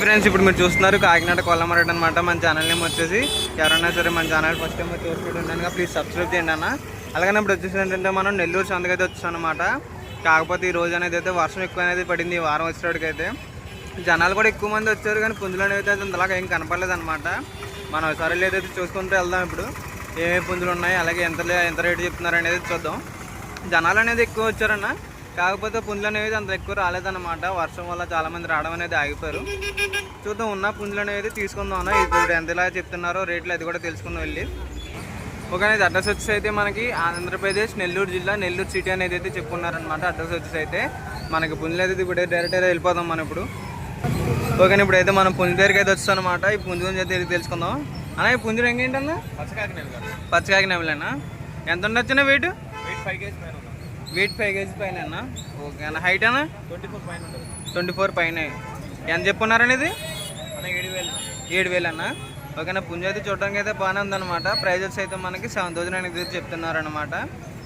Friends ఇప్పుడు మీరు చూస్తున్నారు కాకినాడ కొల్లమరడ్ అనమాట మన ఛానల్ నేమ్ వచ్చేసి ఎవరైనా సరే మన ఛానల్ ఫస్ట్ టైం చూసుకుంటున్నాను ప్లీజ్ సబ్స్క్రైబ్ చేయండి అన్న. అలాగే ఇప్పుడు వచ్చేసి ఏంటంటే మనం నెల్లూరు సంతకైతే వచ్చాం అనమాట కాకపోతే ఈ రోజు అనేది అయితే వర్షం ఎక్కువ అనేది పడింది ఈ వారం వచ్చేటికైతే జనాలు కూడా ఎక్కువ మంది వచ్చారు కానీ పుంజులు అనేది అయితే అంతలాగా ఏం కనపడలేదు అనమాట మనం ఒకసారి ఏదైతే చూసుకుంటూ వెళ్దాం ఇప్పుడు. ఏమేమి పుంజులు ఉన్నాయి అలాగే ఎంత ఎంత రేటు చెప్తున్నారు అనేది చూద్దాం. జనాలు అనేది ఎక్కువ వచ్చారన్న. కాకపోతే పుంజులు అనేవి అంత ఎక్కువ రాలేదన్నమాట. వర్షం వల్ల చాలా మంది రావడం అనేది ఆగిపోయారు. చూద్దాం ఉన్న పుంజులు అనేది తీసుకుందాం అన్న. ఇప్పుడు ఎంతలా చెప్తున్నారో రేట్లు అది కూడా తెలుసుకుందాం వెళ్ళి. ఒక అనేది అడ్రస్ వచ్చేసి అయితే మనకి ఆంధ్రప్రదేశ్ నెల్లూరు జిల్లా నెల్లూరు సిటీ అనేది అయితే చెప్పుకున్నారనమాట అడ్రస్ వచ్చేసి అయితే. మనకి పుంజులు అయితే ఇప్పుడు డైరెక్ట్గా వెళ్ళిపోదాం మనం ఇప్పుడు. ఓకే ఇప్పుడు అయితే మనం పుంజు దగ్గరికి అయితే వచ్చాం అనమాట ఈ పుంజు గురించి అయితే తెలుసుకుందాం. అన్న ఈ పుంజులు ఎంగేంటన్నా పచ్చకాకి నెమలేనా ఎంత ఉండొచ్చిన weight weight five kg weight five kg పైన అన్న. ఓకే అన్న. హైట్ అన్న? ట్వంటీ ఫోర్ పైన ట్వంటీ ఫోర్ పైన. ఎంత చెప్పున్నారనేది అన్న ఏడు వేలు. ఏడు వేలు అన్న. ఓకేనా పుంజు అయితే చూడడానికి అయితే బాగానే ఉందన్నమాట. ప్రైజెస్ అయితే మనకి సెవెన్ థౌసండ్ అనేది చెప్తున్నారు అనమాట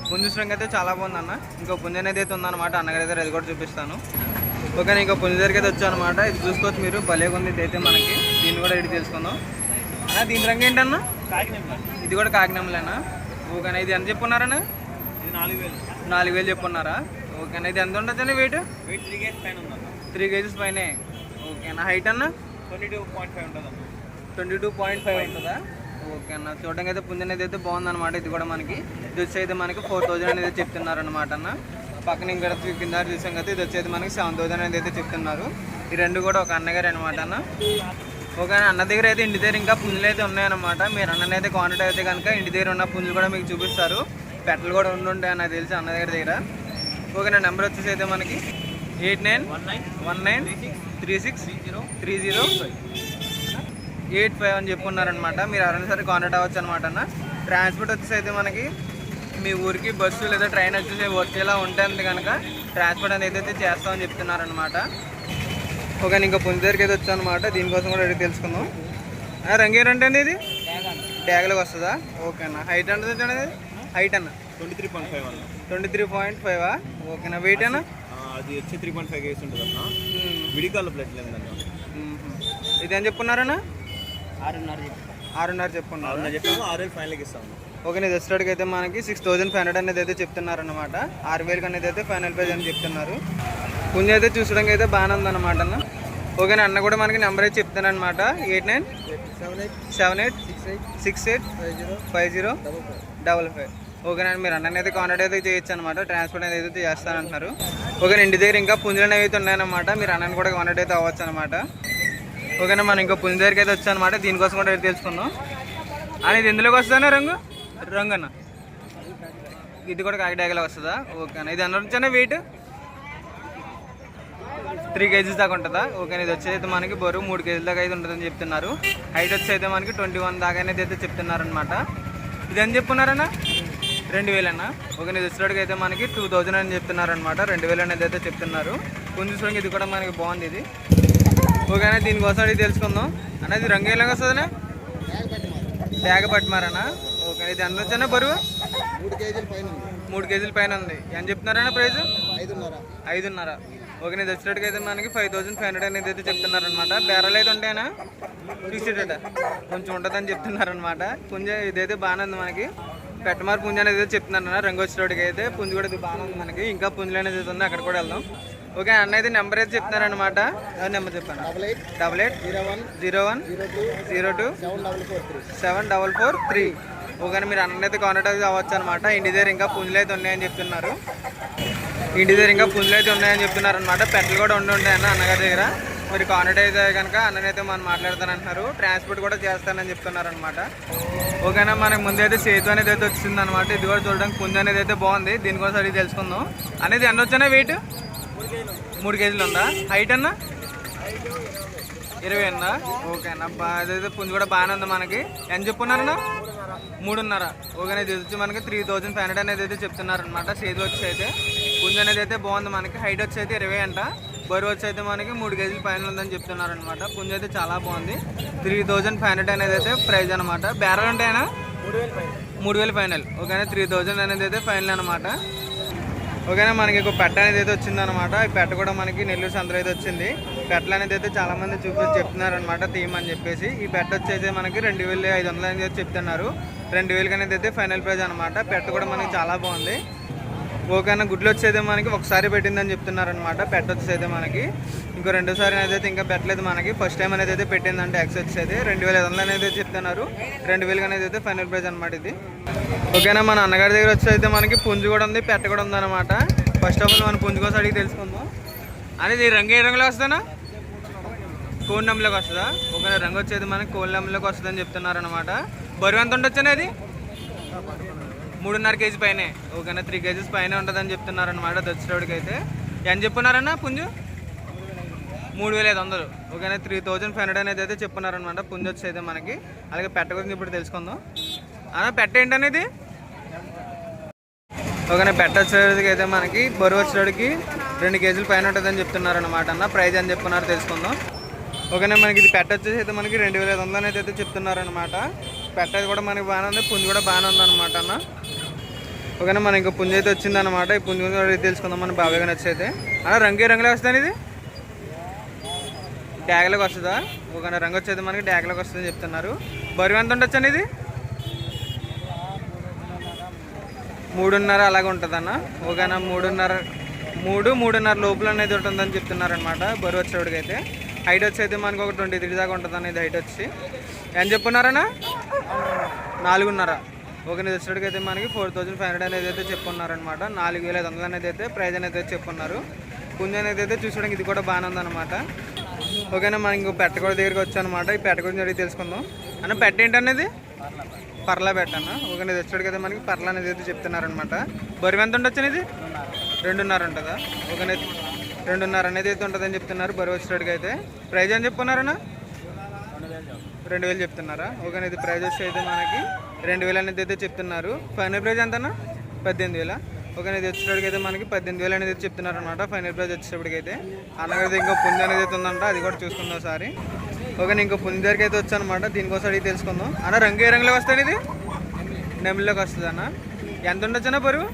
పుంజు స్ట్రింగ్ అయితే చాలా బాగుందన్న ఇంకో పుంజు అనేది అయితే ఉందన్నమాట. అన్నగారి దగ్గర అది కూడా చూపిస్తాను. ఓకేనా ఇంకో పుంజు దగ్గరికి అయితే వచ్చానమాట. ఇది చూసుకోవచ్చు మీరు. భలేగా ఉంది ఇది అయితే మనకి. దీన్ని కూడా ఇటు తెలుసుకుందాం అన్న దీని రంగు ఏంటన్నా? ఇది కూడా కాకినామలేనా ఓకేనా ఇది ఎంత చెప్పున్నారన్న ఇది నాలుగు వేలు. నాలుగు వేలు చెప్పున్నారా? ఓకేనా ఇది ఎంత ఉండొచ్చండి వెయిట్ వెయిట్ త్రీ కేజీ పైన త్రీ కేజీస్ పైనే. ఓకేనా హైట్ అన్న ట్వంటీ టూ పాయింట్ ఫైవ్ ఉంటుంది అన్న ట్వంటీ టూ పాయింట్ ఫైవ్ ఉంటుందా? ఓకే అన్న చూడడానికి అయితే పుంజు అనేది అయితే బాగుందన్నమాట ఇది కూడా మనకి. ఇది వచ్చి అయితే మనకి ఫోర్ థౌజండ్ అనేది చెప్తున్నారు అనమాట అన్న. పక్కన ఇంకా కింద చూసాం కదా ఇది వచ్చేది మనకి సెవెన్ థౌజండ్ అనేది అయితే చెప్తున్నారు. ఈ రెండు కూడా ఒక అన్నగారు అనమాట అన్న. ఓకే అన్న అన్న దగ్గర అయితే ఇంటి దగ్గర ఇంకా పుంజులు అయితే ఉన్నాయన్నమాట. మీరు అన్నని అయితే కాంటాక్ట్ అయితే కనుక ఇంటి దగ్గర ఉన్న పుంజులు కూడా మీకు చూపిస్తారు. పెట్టలు కూడా ఉండుంటాయి నాకు తెలిసి అన్న దగ్గర దగ్గర. ఓకే నా నెంబర్ వచ్చేసి అయితే మనకి eight nine one nine one nine three six three zero eight five. అని చెప్పున్నారనమాట మీరు ఎవరైనా సరే కాంటాక్ట్ అవ్వచ్చు అనమాట అన్న. ట్రాన్స్పోర్ట్ వచ్చేసి అయితే మనకి మీ ఊరికి బస్సు లేదా ట్రైన్ వచ్చేసి వచ్చేలా ఉంటుంది కనుక ట్రాన్స్పోర్ట్ అనేది అయితే చేస్తామని చెప్తున్నారనమాట ఓకే ఇంకా పుంజు దగ్గరికి అయితే వచ్చాను అనమాట దీనికోసం కూడా అడిగి తెలుసుకుందాం. ఆ, రంగేరు అంటే అండి ఇది? డ్యాగలకు వస్తుందా? ఓకే అన్న హైట్ అంటే అనేది హైట్ అన్న. ట్వంటీ త్రీ పాయింట్ ఫైవ్ అన్న. ట్వంటీ త్రీ పాయింట్ ఫైవ్ ఓకేనా వెయిట్ అన్న? ఆ, అది వచ్చి త్రీ పాయింట్ ఫైవ్ కేజీ ఉంటుంది అన్న. విడికాల ప్లేట్ లేదన్న ఇది ఏం చెప్పున్నారన్నా ఆరున్నర ఆరున్నర చెప్పున్నారు. చెప్పాము ఆరు వేలు ఫైనల్కి ఇస్తాము. ఓకే నేను వచ్చేటికి అయితే మనకి సిక్స్ థౌసండ్ ఫైవ్ హండ్రెడ్ అనేది అయితే చెప్తున్నారు అనమాట ఆరు వేలకి అనేది అయితే ఫైనల్ ప్రైజ్ అని చెప్తున్నారు. పుంజ అయితే చూసడానికి అయితే బాగానే ఉందన్నమాట అన్న. ఓకే అన్న కూడా మనకి నెంబర్ అయితే చెప్తాను అనమాట eight nine? Seven eight seven eight? Six eight six eight? Five zero five zero? Double five. Double five. ఓకేనండి మీరు అన్నని అయితే కాంటాక్ట్ అయితే చేయొచ్చు అనమాట ట్రాన్స్పోర్ట్ అనేది అయితే చేస్తానంటున్నారు. ఓకే ఇంటి దగ్గర ఇంకా పుంజులనేవి అయితే ఉన్నాయన్నమాట. మీరు అన్నని కూడా కాంటాక్ట్ అయితే అవ్వచ్చు అనమాట ఓకేనా మనం ఇంకా పుంజు దగ్గరికి అయితే వచ్చానమాట దీనికోసం కూడా అయితే తెలుసుకుందాం. అని ఇది ఎందులోకి వస్తుందన్నా రంగు? రంగు అన్న. ఇది కూడా కాకిడాగలో వస్తుందా? ఓకే అన్న ఇది అన్న వచ్చానా వెయిట్ త్రీ కేజీస్ దాకా ఉంటుందా? ఓకే ఇది వచ్చేది మనకి బరువు మూడు కేజీల దాకా అయితే ఉంటుందని చెప్తున్నారు. హైట్ వచ్చి అయితే మనకి ట్వంటీ వన్ దాకా అనేది అయితే చెప్తున్నారనమాట ఇది ఏం చెప్పున్నారన్నా? రెండు వేలన్నా ఇది వచ్చేటికి అయితే మనకి టూ థౌజండ్ అని చెప్తున్నారు అనమాట రెండు వేలు అనేది అయితే చెప్తున్నారు. కొంచెం చూడండి ఇది కూడా మనకి బాగుంది ఇది. ఓకేనా దీనికోసం అడిగి తెలుసుకుందాం. అన్న ఇది రంగు ఎలాగ వస్తుందన్నా? ట్యాగ పట్టుమారన్నా. ఓకే ఇది ఎంత వచ్చానా బరువు? మూడు కేజీల పైన ఉంది. మూడు కేజీల పైన ఉంది. ఎంత చెప్తున్నారన్నా ప్రైస్? ఐదున్నర. ఐదున్నర. ఓకే నేను అయితే మనకి ఫైవ్ థౌసండ్ ఫైవ్ హండ్రెడ్ అనేది అయితే చెప్తున్నారనమాట బేరాలు అయితే ఉంటాయనా ఫిక్స్డ్ కొంచెం ఉంటుందని చెప్తున్నారనమాట పుంజ ఇదైతే బాగానే ఉంది మనకి. పెట్టమారు పుంజ అనేది అయితే చెప్తున్నారు రంగు వచ్చేటికి అయితే పుంజు కూడా ఇది బాగానే ఉంది మనకి. ఇంకా పుంజులు అనేది ఉంది అక్కడ కూడా వెళ్దాం. ఓకే అన్న అయితే నెంబర్ అయితే చెప్తున్నారనమాట నెంబర్ చెప్పాను double eight zero one zero one zero two seven double four three. Okay మీరు కాంటాక్ట్ అయితే అవ్వచ్చు అనమాట ఇంటి దగ్గర ఇంకా పుంజులు అయితే ఉన్నాయని చెప్తున్నారు. ఇంటి దగ్గర ఇంకా పుంజులు అయితే ఉన్నాయని చెప్తున్నారు అనమాట పెట్టలు కూడా ఉండి ఉంటాయన్న అన్నగారి దగ్గర. మీరు కాంటాక్ట్ అయితే కనుక అన్ననైతే మనం మాట్లాడతానంటున్నారు. ట్రాన్స్పోర్ట్ కూడా చేస్తానని చెప్తున్నారు అనమాట ఓకేనా మనకి ముందైతే సేతు అనేది అయితే వచ్చింది అనమాట ఇది కూడా చూడడానికి పుంజు అనేది అయితే బాగుంది. దీనికోసం అడిగి తెలుసుకుందాం. అనేది ఎన్ని వచ్చానా వెయిట్ మూడు కేజీలు ఉందా? హైట్ అన్నా? ఇరవై అన్నా ఓకే అన్న అదైతే పుంజు కూడా బాగానే ఉంది మనకి. ఎంత చెప్పున్నారన్నా? మూడున్నర. ఓకే ఇది వచ్చి మనకి త్రీ థౌజండ్ ఫైవ్ హండ్రెడ్ అనేది అయితే చెప్తున్నారు అనమాట చేతి వచ్చి అయితే. పుంజు అనేది అయితే బాగుంది మనకి. హైట్ వచ్చి అయితే ఇరవై అంట. బరువు వచ్చి అయితే మనకి మూడు కేజీల పైన ఉందని చెప్తున్నారు అనమాట అయితే చాలా బాగుంది. త్రీ థౌజండ్ ఫైవ్ హండ్రెడ్ అనేది అయితే ప్రైజ్ అనమాట బేరాలు ఉంటాయనా మూడు వేలు మూడు వేలు ఫైనల్. ఓకేనా? త్రీ థౌజండ్ అనేది అయితే ఫైనల్ అనమాట ఓకేనా? మనకి ఒక పెట్ట అనేది అయితే వచ్చిందనమాట ఈ పెట్ట కూడా మనకి నెల్లూరు సంతలో అయితే వచ్చింది. పెట్టలు అనేది అయితే చాలామంది చూపి చెప్తున్నారు అనమాట థీమ్ అని చెప్పేసి. ఈ పెట్ట వచ్చేసి మనకి రెండు వేలు ఐదు వందలు అనేది చెప్తున్నారు. రెండు వేలకి అనేది అయితే ఫైనల్ ప్రైజ్ అనమాట పెట్ట కూడా మనకి చాలా బాగుంది. ఓకేనా గుడ్లు వచ్చేది మనకి ఒకసారి పెట్టిందని చెప్తున్నారు అనమాట పెట్ట వచ్చేది మనకి. ఇంకో రెండోసారి అయితే ఇంకా పెట్టలేదు మనకి. ఫస్ట్ టైం అనేది అయితే పెట్టిందంటే ఎక్స్ వచ్చేది. రెండు వేల ఐదు వందలు అనేది చెప్తున్నారు. రెండు వేలుగా అనేది అయితే ఫైనల్ ప్రైజ్ అనమాట ఇది. ఓకేనా మన అన్నగారి దగ్గర వచ్చి అయితే మనకి పుంజు కూడా ఉంది పెట్ట కూడా ఉందన్నమాట. ఫస్ట్ ఆఫ్ ఆల్ మన పుంజు కోసం అడిగి తెలుసుకుందాం. అనేది రంగు ఏ రంగులో వస్తానా కోన్ నెంబర్లోకి వస్తుందా? ఒక రంగు వచ్చేది మనకి కోన్ నెంబర్లోకి వస్తుందని చెప్తున్నారు అనమాట బరువు ఎంత ఉండొచ్చు అనేది? మూడున్నర కేజీ పైనే. ఓకేనా? త్రీ కేజీస్ పైన ఉంటుందని చెప్తున్నారు అనమాట అయితే ఎంత చెప్పున్నారన్నా పుంజు? మూడు వేల ఐదు వందలు ఓకేనా? త్రీ థౌజండ్ ఫైవ్ హండ్రెడ్ అనేది అయితే చెప్పున్నారనమాట పుంజు వచ్చి అయితే మనకి. అలాగే పెట్ట గురించి ఇప్పుడు తెలుసుకుందాం. అన్న పెట్ట ఏంటనేది? ఓకేనా? పెట్ట వచ్చేటికి అయితే మనకి బరువు వచ్చేటికి రెండు కేజీలు పైన ఉంటుందని చెప్తున్నారు అనమాట అన్న. ప్రైజ్ అని చెప్పున్నారు తెలుసుకుందాం. ఓకేనా? మనకి ఇది పెట్ట వచ్చేసి అయితే మనకి రెండు వేల ఐదు వందలు అనేది అయితే చెప్తున్నారనమాట అనమాట పెట్ట కూడా మనకి బాగానే ఉంది. పుంజు కూడా బాగానే ఉంది అనమాట అన్న. ఓకేనా మనకి ఇంకా పుంజు అయితే వచ్చిందనమాట ఈ పుంజు గురించి తెలుసుకుందాం మన బాబాయ్ గారు వచ్చి అన్న రంగు రంగులే వస్తుంది ఇది? డ్యాగ్లోకి వస్తుందా? ఓకేనా రంగు వచ్చేది మనకి డ్యాగ్లోకి వస్తుందని చెప్తున్నారు. బరువు ఎంత ఉండొచ్చు అండి ఇది? మూడున్నర అలాగే ఉంటుందన్న. ఓకేనా మూడున్నర మూడు మూడున్నర లోపల అనేది ఉంటుందని చెప్తున్నారనమాట బరువు వచ్చేవాడికి అయితే హైట్ వచ్చి అయితే మనకు ఒక ట్వంటీ త్రీ దాకా ఉంటుంది అనేది హైట్ వచ్చి. ఏం చెప్పున్నారన్నా? నాలుగున్నర. ఓకే నేను వచ్చేటికి అయితే మనకి ఫోర్ థౌజండ్ ఫైవ్ హండ్రెడ్ అనేది అయితే చెప్పున్నారనమాట నాలుగు వేల ఐదు వందలు అనేది అయితే ప్రైజ్ అనేది అయితే చెప్పున్నారు. పుంజ అనేది అయితే చూసుకోవడానికి ఇది కూడా బాగానే ఉందన్నమాట. ఓకేనా మనం ఇంకో పెట్ట కూడా దగ్గరికి వచ్చానమాట ఈ పెట్ట గురించి అడిగి తెలుసుకుందాం. అన్న పెట్ట ఏంటనేది పర్లా పెట్టన్న ఓకే నేను వచ్చాడు కదా మనకి పర్ల అనేది అయితే చెప్తున్నారనమాట బరువు ఎంత ఉండొచ్చు అనేది? రెండున్నర ఉంటుందా? ఓకే రెండున్నర అనేది అయితే ఉంటుందని చెప్తున్నారు బరువు వచ్చేటికి అయితే. ప్రైజ్ అని చెప్పున్నారన్నా రెండు వేలు చెప్తున్నారా? ఓకే ఇది ప్రైజ్ అయితే మనకి రెండు వేలు అనేది అయితే చెప్తున్నారు. ఫైనల్ ప్రైజ్ ఎంతనా పద్దెనిమిది వేల? ఓకే ఇది వచ్చేటప్పటికి అయితే మనకి పద్దెనిమిది వేలు అనేది చెప్తున్నారు అనమాట ఫైనల్ ప్రైజ్ వచ్చేటప్పటికైతే అయితే. అన్నగారి ఇంకో పుంజు అనేది అయితే ఉందంట అది కూడా చూసుకుందాం ఒకసారి. ఓకే ఇంకో పుంజు దగ్గరికి అయితే వచ్చానమాట దీనికోసం అడిగి తెలుసుకుందాం. అన్న రంగు ఏ రంగులోకి వస్తుంది ఇది? నెమ్మిలోకి వస్తుంది అన్న? ఎంత ఉండొచ్చు అన్న బరువు?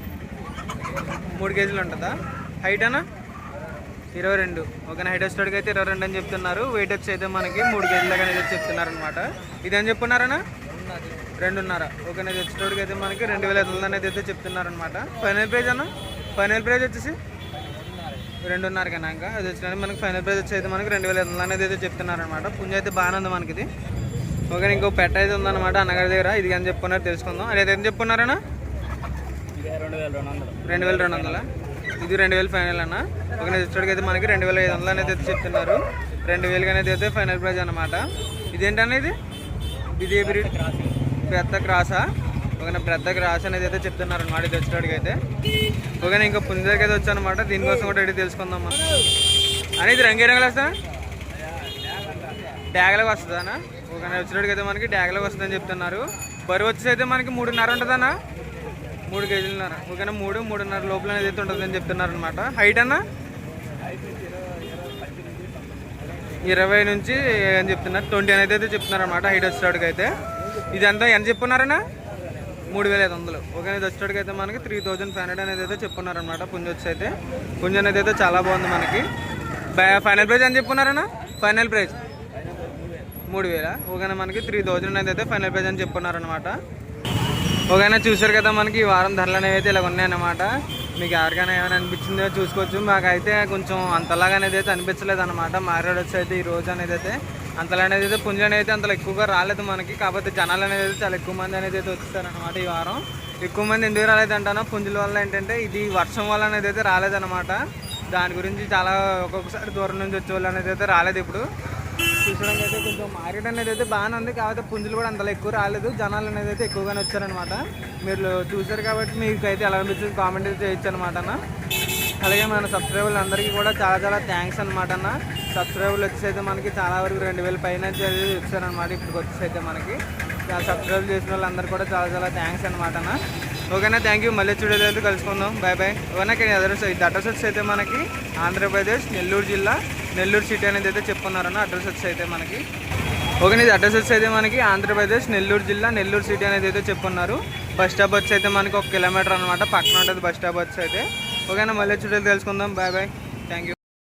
మూడు కేజీలు ఉంటుందా? హైట్ అన్న? ఇరవై రెండు. ఓకే హైట్ వచ్చేటికి అయితే ఇరవై రెండు అని చెప్తున్నారు. వెయిట్ వచ్చి అయితే మనకి మూడు కేజీలకు అనేది చెప్తున్నారు అనమాట ఇదేం చెప్పున్నారన్నా రెండున్నర. ఓకే అనేది వచ్చేటోడికి అయితే మనకి రెండు వేల ఐదు వందలు అనేది అయితే చెప్తున్నారు అనమాట ఫైనల్ ప్రైజ్ అన్న? ఫైనల్ ప్రైజ్ వచ్చేసి? రెండున్నర కన్నా ఇంకా? అది వచ్చిన మనకి ఫైనల్ ప్రైజ్ వచ్చి అయితే మనకి రెండు వేల ఐదు వందలు అనేది అయితే చెప్తున్నారు అనమాట పుంజ అయితే బాగానే ఉంది మనకి ఇది. ఓకే ఇంకో పెట్ట అయితే ఉందన్నమాట అన్నగారి దగ్గర. ఇది అని చెప్పుకున్నారు తెలుసుకుందాం. అది అయితే ఏం చెప్పున్నారన్నా రెండు వేల రెండు వందలు? ఇది రెండు వేలు ఫైనల్ అన్న. ఒక నెక్స్ట్కి అయితే మనకి రెండు వేల ఐదు వందలు అనేది అయితే చెప్తున్నారు. రెండు వేలుగా అనేది అయితే ఫైనల్ ప్రైజ్ అనమాట ఇదేంటనే ఇది? ఇది ఏ బ్రీడ్ పెద్ద క్రాసా ఒక పెద్ద క్రాస్ అనేది అయితే చెప్తున్నారు అనమాట ఇది వచ్చేటికి అయితే. ఓకే ఇంకా పుంజరికి అయితే వచ్చానమాట దీనికోసం కూడా అడిగి తెలుసుకుందాం మనం. అని ఇది రంగే రంగులు వస్తా డ్యాగలకు వస్తుందనా ఒక వచ్చేటికి అయితే మనకి డ్యాగలకు వస్తుందని చెప్తున్నారు. బరువు వచ్చేసి అయితే మనకి మూడున్నర ఉంటుందన్నా. మూడు కేజీలున్నర? ఓకేనా మూడు మూడున్నర లోపల అనేది అయితే ఉంటుందని చెప్తున్నారు అనమాట హైట్ అన్న? ఇరవై నుంచి అని చెప్తున్నారు. ట్వంటీ అనేది అయితే చెప్తున్నారు అనమాట హైట్ వచ్చేటికి అయితే ఇదంతా ఎంత చెప్పున్నారన్నా? మూడు వేల ఐదు వందలు. ఓకే ఇది వచ్చేటికి అయితే మనకి త్రీ థౌజండ్ ఫైవ్ హండ్రెడ్ అనేది అయితే చెప్పున్నారు అనమాట పుంజ వచ్చి అయితే. పుంజ అనేది అయితే చాలా బాగుంది మనకి. ఫైనల్ ప్రైజ్ అని చెప్పున్నారన్నా? ఫైనల్ ప్రైజ్ మూడు వేల. ఓకేనా మనకి త్రీ థౌజండ్ అనేది అయితే ఫైనల్ ప్రైజ్ అని చెప్పున్నారనమాట ఒకైనా ఓకేనా చూసారు కదా మనకి ఈ వారం ధరలు అనేవి అయితే ఇలా ఉన్నాయన్నమాట. మీకు ఎవరికైనా ఏమైనా అనిపించిందో చూసుకోవచ్చు. మాకైతే కొంచెం అంతలాగా అనేది అయితే అనిపించలేదు అనమాట మారాడు వచ్చి అయితే ఈ రోజు అనేది అయితే అంతలా అనేది అయితే పుంజు అనేది అయితే అంతలా ఎక్కువగా రాలేదు మనకి. కాకపోతే జనాలు అనేది అయితే చాలా ఎక్కువ మంది అనేది అయితే వచ్చేసారనమాట ఈ వారం. ఎక్కువ మంది ఎందుకు రాలేదంటానో పుంజుల వల్ల ఏంటంటే ఇది వర్షం వల్ల అనేది అయితే రాలేదన్నమాట. దాని గురించి చాలా ఒక్కొక్కసారి దూరం నుంచి వచ్చే వాళ్ళు అనేది అయితే రాలేదు ఇప్పుడు. చూసడానికి అయితే కొంచెం మార్కెట్ అనేది అయితే బాగానే ఉంది. కాకపోతే పుంజులు కూడా అంతలా ఎక్కువ రాలేదు. జనాలు అనేది అయితే ఎక్కువగానే వచ్చారనమాట మీరు చూసారు కాబట్టి మీకు అయితే ఎలా అనిపించింది? కామెంట్ అయితే చేయొచ్చు అనమాట అన్న. అలాగే మన సబ్స్క్రైబర్లు అందరికీ కూడా చాలా చాలా థ్యాంక్స్ అనమాట అన్న. సబ్స్క్రైబర్లు వచ్చేసైతే అయితే మనకి చాలా వరకు రెండు వేల పైన వచ్చారనమాట ఇప్పటికి వచ్చేసైతే మనకి. సబ్స్క్రైబ్ చేసిన వాళ్ళందరూ కూడా చాలా చాలా థ్యాంక్స్ అనమాట అన్న. ఓకేనా? థ్యాంక్ యూ మళ్ళీ చూడేది కలుసుకుందాం. బాయ్ బాయ్ ఓకేనా? అదర్ ఇది అడ్రస్ వచ్చి అయితే మనకి ఆంధ్రప్రదేశ్ నెల్లూరు జిల్లా నెల్లూరు సిటీ అనేది అయితే చెప్పున్నారన్న అడ్రస్ వచ్చి అయితే మనకి. ఓకే ఇది అడ్రస్ వచ్చి అయితే మనకి ఆంధ్రప్రదేశ్ నెల్లూరు జిల్లా నెల్లూరు సిటీ అనేది అయితే చెప్పున్నారు బస్ స్టాప్ వచ్చి అయితే మనకి ఒక కిలోమీటర్ అనమాట పక్కన ఉంటుంది బస్ స్టాప్ వచ్చి అయితే. ఓకేనా మళ్ళీ చూడేది తెలుసుకుందాం. Bye bye.